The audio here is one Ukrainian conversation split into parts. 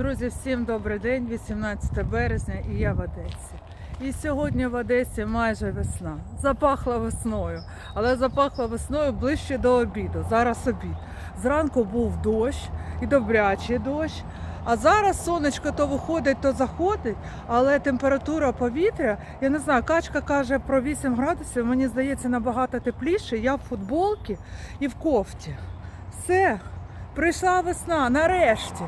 Друзі, всім добрий день, 18 березня і я в Одесі. І сьогодні в Одесі майже весна. Запахла весною, але запахла весною ближче до обіду. Зараз обід. Зранку був дощ і добрячий дощ. А зараз сонечко то виходить, то заходить, але температура повітря, я не знаю, качка каже про 8 градусів, мені здається, набагато тепліше. Я в футболці і в кофті. Все, прийшла весна, нарешті.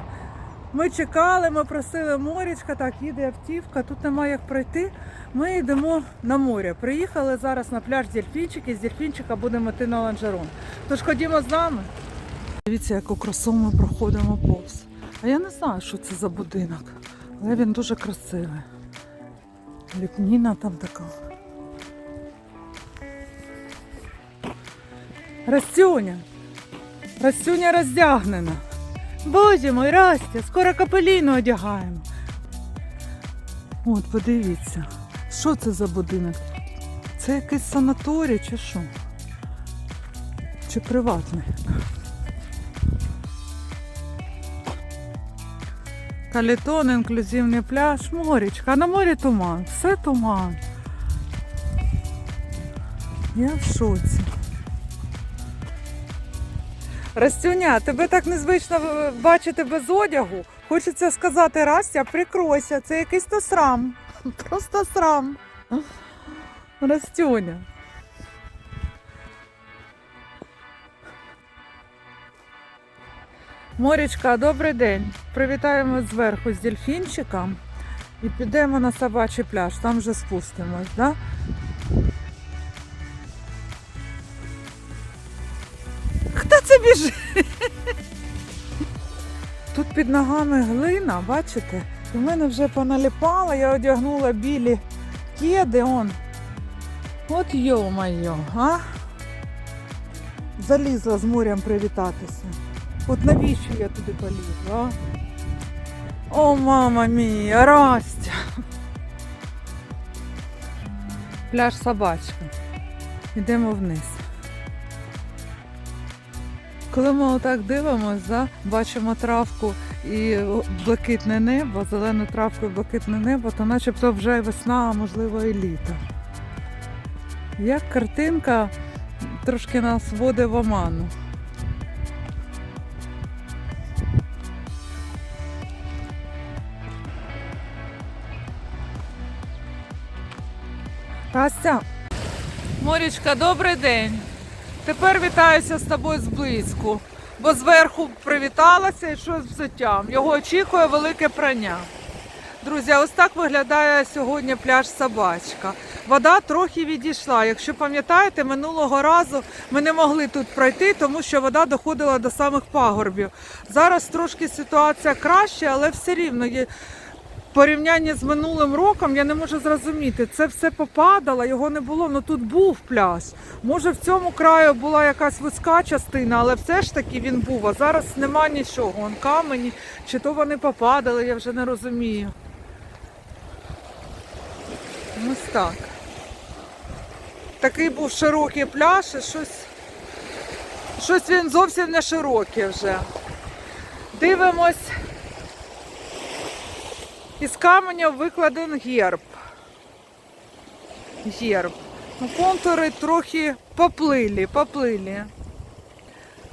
Ми чекали, ми просили морячка, так, їде автівка, тут немає як пройти. Ми йдемо на море. Приїхали зараз на пляж Дельфінчики, з Дельфінчика будемо йти на ланжерон. Тож ходімо з нами. Дивіться, яку красу ми проходимо повз. А я не знаю, що це за будинок, але він дуже красивий. Ліпніна там така. Растюня. Растюня роздягнена. Боже мой, Растя, скоро капеліну одягаємо. От, подивіться, що це за будинок? Це якийсь санаторій чи що? Чи приватний? Калітон, інклюзивний пляж, морічка. А на морі туман, все туман. Я в шоці. Растюня, тебе так незвично е, бачити без одягу. Хочеться сказати, Растя, прикройся, це якийсь то срам. Просто срам. Растюня. Морічка, добрий день. Привітаємо зверху з дельфінчиком і підемо на собачий пляж, там вже спустимось, да? Хто це біжить? Тут під ногами глина, бачите? У мене вже поналіпала, я одягнула білі кеди, он. От йо-моє, а? Залізла з морем привітатися. От навіщо я туди полізла, а? О, мама мія, Растя. Пляж собачка. Йдемо вниз. Коли ми отак дивимося, бачимо травку і блакитне небо, зелену травку і блакитне небо, то начебто вже весна, а можливо і літо. Як картинка трошки нас вводить в оману. Растя, Морічка, добрий день. Тепер вітаюся з тобою зблизьку, бо зверху привіталася і щось взуттям. Його очікує велике прання. Друзі, ось так виглядає сьогодні пляж Собачка. Вода трохи відійшла. Якщо пам'ятаєте, минулого разу ми не могли тут пройти, тому що вода доходила до самих пагорбів. Зараз трошки ситуація краще, але все рівно є. Порівнянні з минулим роком я не можу зрозуміти, це все попадало, його не було. Ну тут був пляж. Може в цьому краю була якась вузька частина, але все ж таки він був. А зараз нема нічого. Он камені, чи то вони попадали, я вже не розумію. Ось так. Такий був широкий пляж, і щось, щось він зовсім не широкий вже. Дивимось. Із каменя викладен герб. Герб. Ну, контури трохи поплилі, поплилі.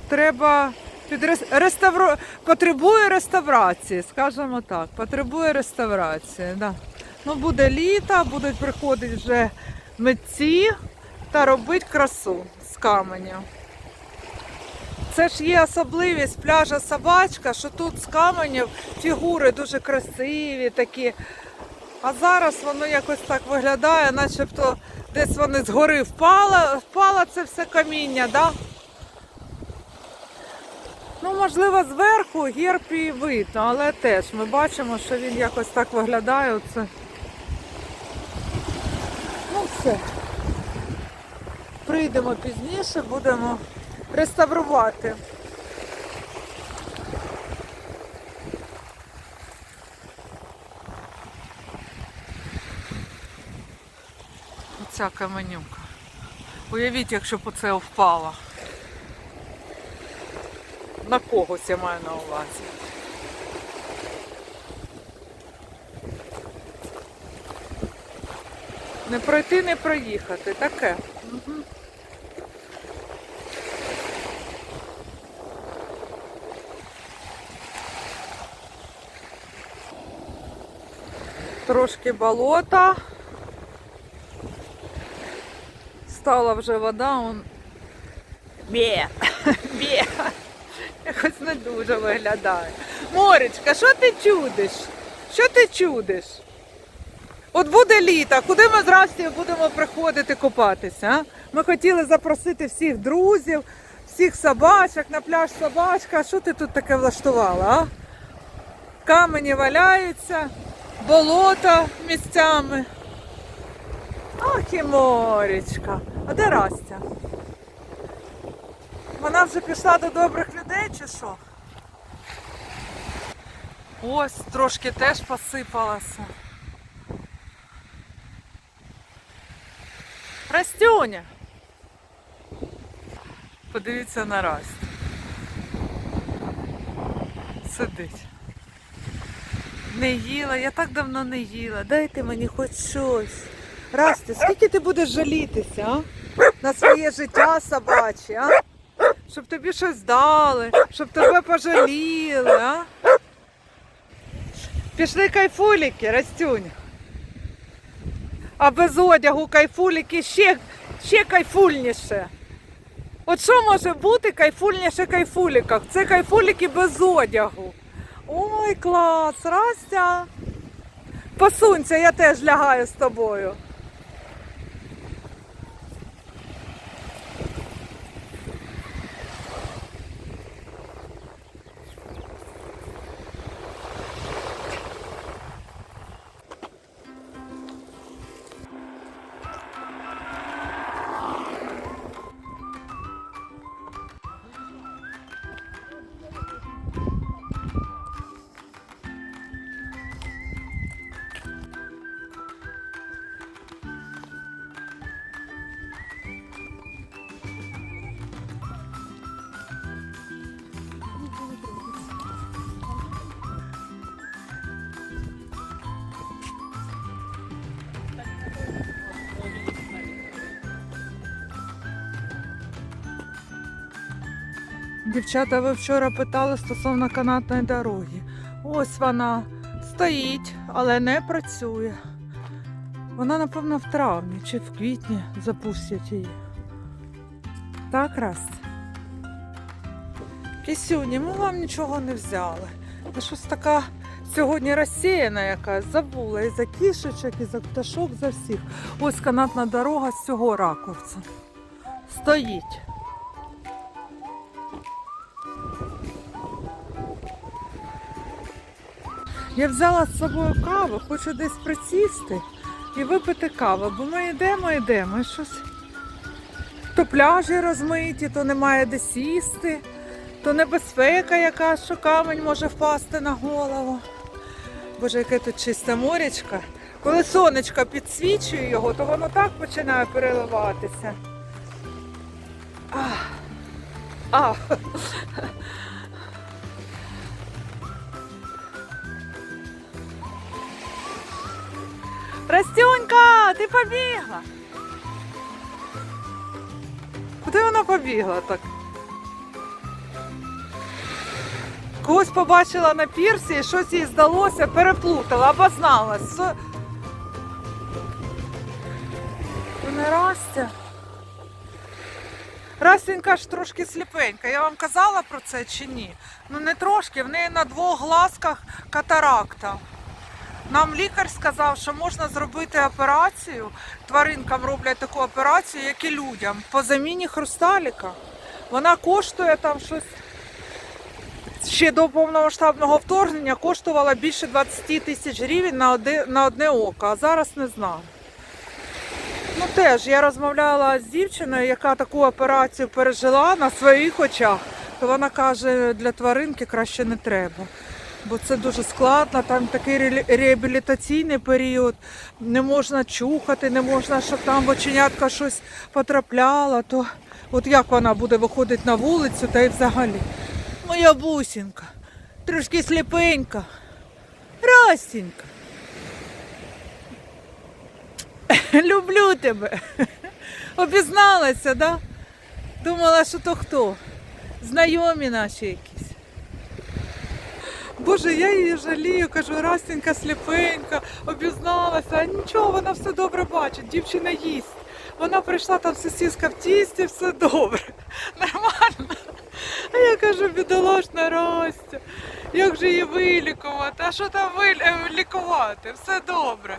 Треба під рес... реставру... потребує реставрації, скажімо так. Потребує реставрації. Да. Ну, буде літо, будуть приходити вже митці та робити красу з каменя. Це ж є особливість пляжа Собачка, що тут з каменів фігури дуже красиві такі. А зараз воно якось так виглядає, начебто десь вони згори впало, впало це все каміння, да? Ну, можливо, зверху герб і видно, але теж ми бачимо, що він якось так виглядає. Оце. Ну все. Прийдемо пізніше, будемо реставрувати. Оця каменюка. Уявіть, якщо б це впало. На когось я маю на увазі. Не пройти, не проїхати. Таке. Трошки болота. Стала вже вода, он бє, бє. Якось не дуже виглядає. Моречка, що ти чудиш? Що ти чудиш? От буде літо, куди ми з будемо приходити купатися? А? Ми хотіли запросити всіх друзів, всіх собачок на пляж собачка. А що ти тут таке влаштувала? А? Камені валяються, болото місцями. Ах і моречка. А де Растя? Вона вже пішла до добрих людей чи що? Ось трошки теж посипалася. Растюня. Подивіться на Растю. Сидить. Не їла, я так давно не їла. Дайте мені хоч щось. Растя, скільки ти будеш жалітися, а? На своє життя собаче, а? Щоб тобі щось дали, щоб тебе пожаліли, а? Пішли кайфуліки, Растюня. А без одягу кайфуліки ще, ще кайфульніше. От що може бути кайфульніше кайфуліках? Це кайфуліки без одягу. Ой, клас, Растя. Посунься, я теж лягаю з тобою. Дівчата, ви вчора питали стосовно канатної дороги. Ось вона стоїть, але не працює. Вона, напевно, в травні чи в квітні запустять її. Так, раз. Кисюні, ми вам нічого не взяли. Ти щось така сьогодні розсіяна якась, забула і за кішечок, і за пташок, за всіх. Ось канатна дорога з цього ракурсу. Стоїть. Я взяла з собою каву, хочу десь присісти і випити каву, бо ми йдемо, йдемо і щось. То пляжі розмиті, то немає де сісти, то небезпека якась, що камінь може впасти на голову. Боже, яке тут чисте морячко. Коли сонечко підсвічує його, то воно так починає переливатися. Ах. Ах. Растюнька, ти побігла. Куди вона побігла так? Когось побачила на пірсі щось їй здалося, переплутала, обозналась. Не Растя. Растенька ж трошки сліпенька. Я вам казала про це чи ні? Ну не трошки, в неї на двох глазках катаракта. Нам лікар сказав, що можна зробити операцію. Тваринкам роблять таку операцію, як і людям, по заміні хрусталіка. Вона коштує там щось ще до повномасштабного вторгнення коштувала більше 20 тисяч гривень на одне, на одне око, а зараз не знаю. Ну теж я розмовляла з дівчиною, яка таку операцію пережила на своїх очах, то вона каже, для тваринки краще не треба. Бо це дуже складно, там такий реабілітаційний період, не можна чухати, не можна, щоб там в оченятка щось потрапляло, то от як вона буде виходити на вулицю та й взагалі. Моя бусінка, трошки сліпенька, Растінька. Люблю тебе. Обізналася, да? Думала, що то хто? Знайомі наші якісь. Боже, я її жалію, кажу, Растенька сліпенька, обізналася, а нічого, вона все добре бачить, дівчина їсть. Вона прийшла там сосиска в тісті, все добре, нормально. А я кажу, бідолашна Растя, як же її вилікувати? А що там е, лікувати? Все добре.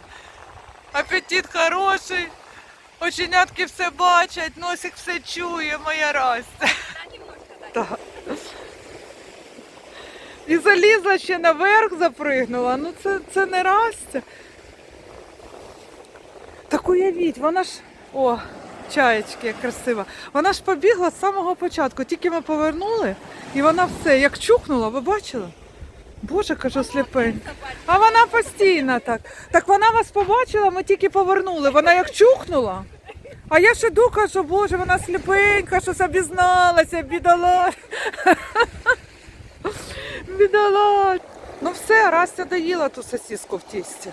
Апетит хороший, оченятки все бачать, носик все чує, моя Растя. Так. І залізла ще наверх, запригнула. Ну це, це не Растя. Так уявіть, вона ж. О, чаєчки, як красива. Вона ж побігла з самого початку. Тільки ми повернули, і вона все, як чухнула, ви бачили? Боже, кажу, сліпенька. А вона постійно так. Так вона вас побачила, ми тільки повернули. Вона як чухнула. А я ще думаю, кажу, боже, вона сліпенька, щось обізналася, бідола. Бідола. Ну все, Растя доїла ту сосиску в тісті.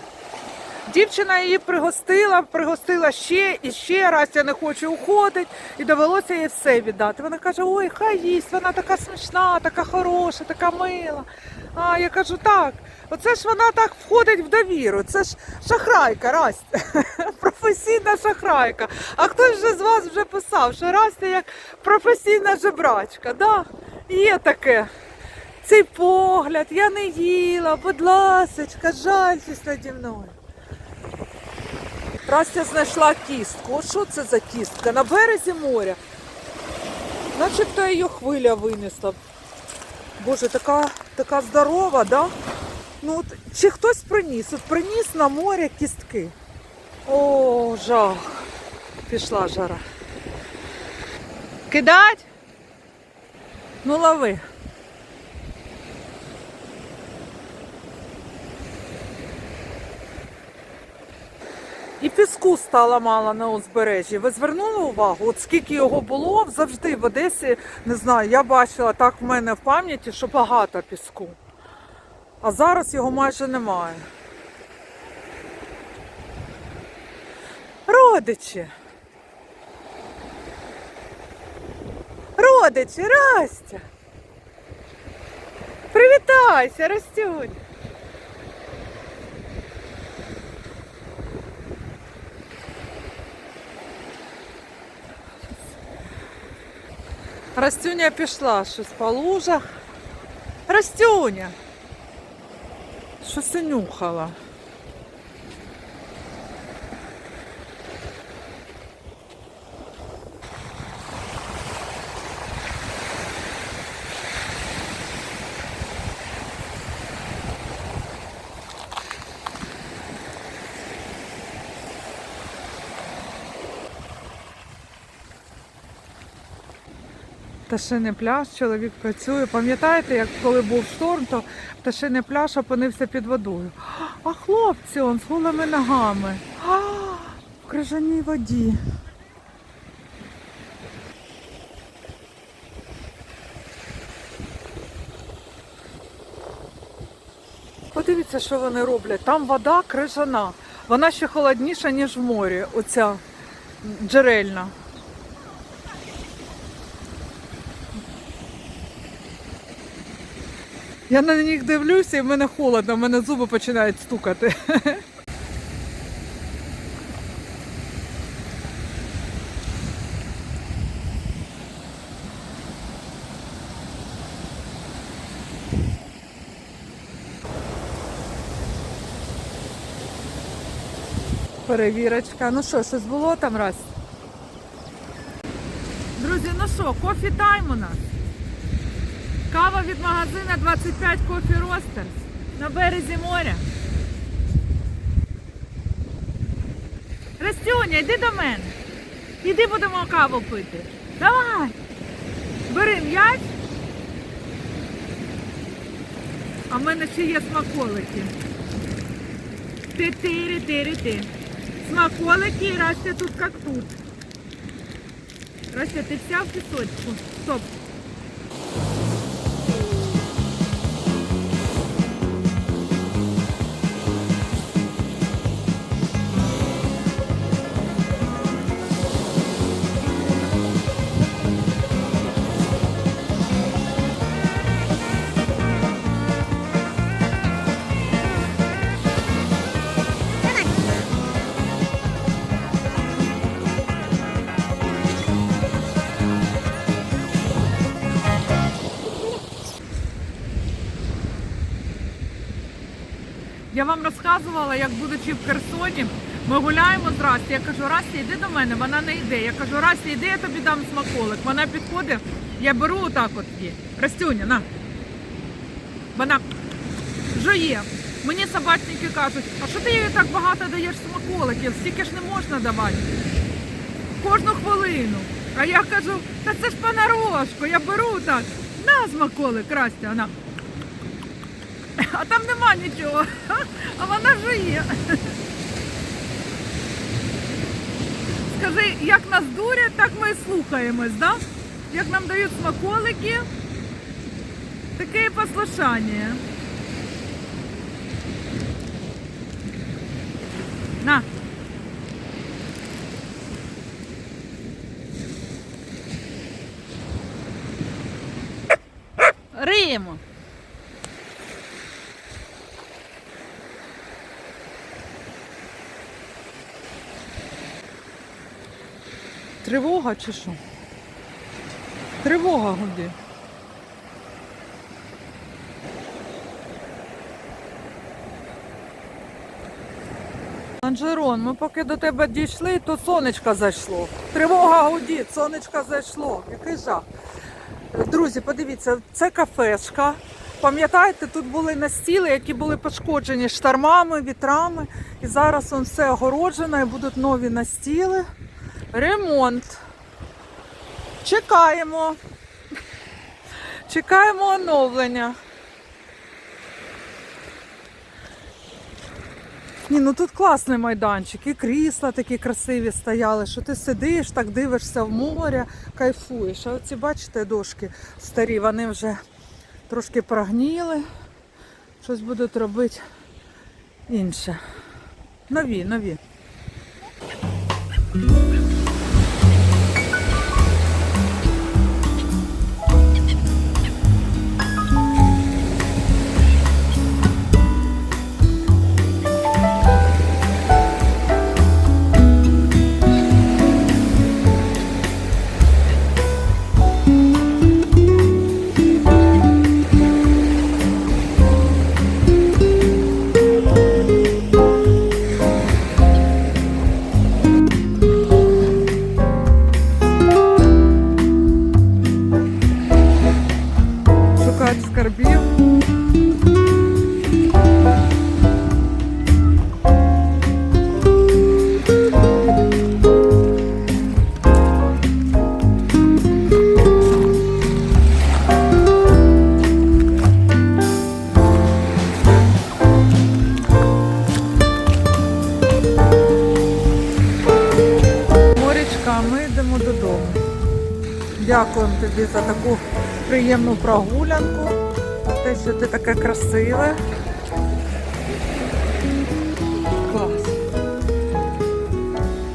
Дівчина її пригостила, пригостила ще і ще Растя не хоче уходить, і довелося їй все віддати. Вона каже: ой, хай їсть, вона така смішна, така хороша, така мила. А я кажу, так, оце ж вона так входить в довіру. Це ж шахрайка, Растя. Професійна шахрайка. А хтось вже з вас вже писав, що Растя як професійна жебрачка. Да? Є таке. Цей погляд, я не їла, будь ласочка, жальтесь наді мною. Растя знайшла кістку. О, що це за кістка? На березі моря. Начебто її хвиля винесла. Боже, така, така здорова, да? Ну, от, чи хтось приніс? От приніс на море кістки. О, жах. Пішла жара. Кидать? Ну лови. І піску стало мало на узбережжі. Ви звернули увагу? От скільки його було завжди в Одесі, не знаю, я бачила так в мене в пам'яті, що багато піску. А зараз його майже немає. Родичі. Родичі, Растя. Привітайся, Растюнь. Растюня пішла щось по лужах. Растюня. Щось і нюхала. Пташиний пляж, чоловік працює. Пам'ятаєте, як коли був шторм, то пташиний пляж опинився під водою. А хлопці он з голими ногами. А, в крижаній воді. Подивіться, що вони роблять. Там вода крижана. Вона ще холодніша, ніж в морі. Оця джерельна. Я на них дивлюся і в мене холодно, в мене зуби починають стукати. Перевірочка. Ну що, щось було там раз? Друзі, ну що, кофі тайм у нас. Кава від магазина 25 кофі Ростерс на березі моря. Растюня, йди до мене. Іди будемо каву пити. Давай. Бери м'яч. А в мене ще є смаколики. Ти-ти-ри-ти-ри-ти. Смаколики і Растя тут як тут. Растя, ти вся в пісочку. Стоп. Я вам розказувала, як будучи в Херсоні, ми гуляємо з Расті. Я кажу, Расті, йди до мене, вона не йде. Я кажу, Расті, йди, я тобі дам смаколик. Вона підходить, я беру отак от її. Растюня, на. Вона жує. Мені собачники кажуть, а що ти їй так багато даєш смаколиків? Стільки ж не можна давати. Кожну хвилину. А я кажу, та це ж понарошку, я беру так. На смаколик, Растя, вона. А там нема нічого. А вона жує. Скажи, як нас дурять, так ми і слухаємось, да? Як нам дають смаколики, таке і послушання. На. Тривога чи що? Тривога гуде. Анжерон, ми поки до тебе дійшли, то сонечко зайшло. Тривога гудить, сонечко зайшло. Який жах. Друзі, подивіться, це кафешка. Пам'ятаєте, тут були настіли, які були пошкоджені штормами, вітрами. І зараз он все огороджено і будуть нові настіли. Ремонт. Чекаємо. Чекаємо оновлення. Ні, ну тут класний майданчик, і крісла такі красиві стояли, що ти сидиш, так дивишся в море, кайфуєш. А оці, бачите, дошки старі, вони вже трошки прогніли. Щось будуть робити інше. Нові, нові. Скарбів. Дякуємо тобі за таку приємну прогулянку,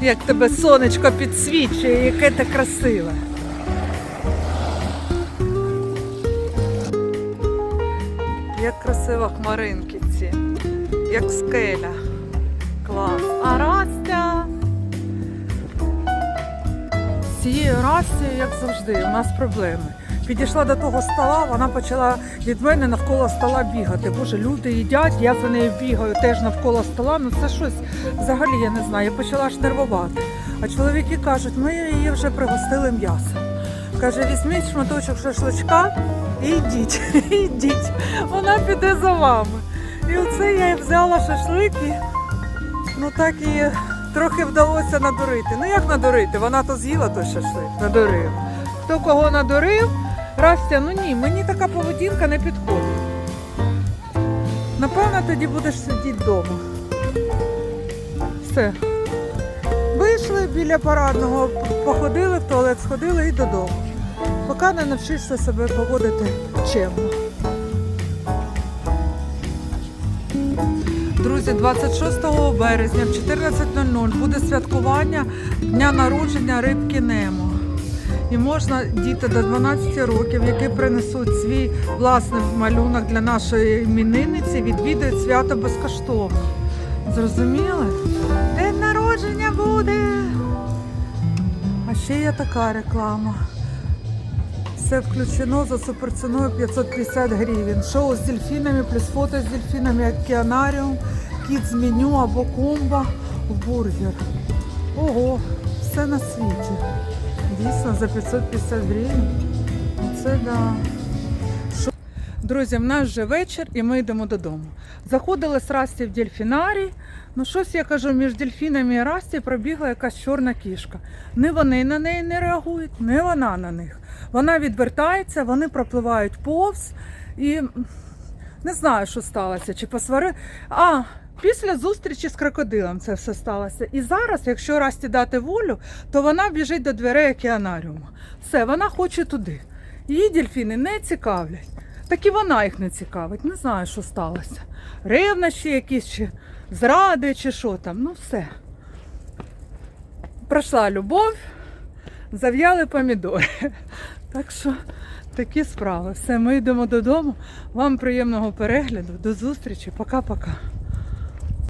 Як тебе сонечко підсвічує, яке ти красиве. Як красиво хмаринки ці, як скеля. Клас. А Растя. З цією Растю, як завжди, у нас проблеми. Підійшла до того стола, вона почала від мене навколо стола бігати. Боже, люди їдять, я за нею бігаю теж навколо стола. Ну це щось взагалі я не знаю. Я почала аж нервувати. А чоловіки кажуть, ми її вже пригостили м'ясом. Каже, візьміть шматочок шашличка і йдіть, йдіть. Вона піде за вами. І оце я взяла шашлик і ну так і трохи вдалося надурити. Ну як надурити? Вона то з'їла той шашлик, надурив. Хто кого надурив, Растя, ну ні, мені така поведінка не підходить. Напевно, тоді будеш сидіти вдома. Все. Вийшли біля парадного, походили в туалет, сходили і додому. Поки не навчишся себе поводити чемно. Друзі, 26 березня в 14.00 буде святкування дня народження рибки Немо. І можна діти до 12 років, які принесуть свій власний малюнок для нашої іменинниці, відвідують свято безкоштовно. Зрозуміли? День народження буде. А ще є така реклама. Все включено за суперціною 550 гривень. Шоу з дельфінами, плюс фото з дельфінами, океанаріум, кіт з меню або комбо в бургер. Ого, все на світі. Дійсно, за 550 гривень. Це да. Друзі, в нас вже вечір і ми йдемо додому. Заходили з Расті в дельфінарій. Ну, щось я кажу, між дельфінами і Расті пробігла якась чорна кішка. Не вони на неї не реагують, не вона на них. Вона відвертається, вони пропливають повз і не знаю, що сталося. Чи посвари. А, після зустрічі з крокодилом це все сталося. І зараз, якщо Расті дати волю, то вона біжить до дверей океанаріуму. Все, вона хоче туди. Її дельфіни не цікавлять. Так і вона їх не цікавить. Не знаю, що сталося. Ревнощі якісь, чи зради, чи що там. Ну все. Пройшла любов, зав'яли помідори. Так що такі справи. Все, ми йдемо додому. Вам приємного перегляду. До зустрічі. Пока-пока.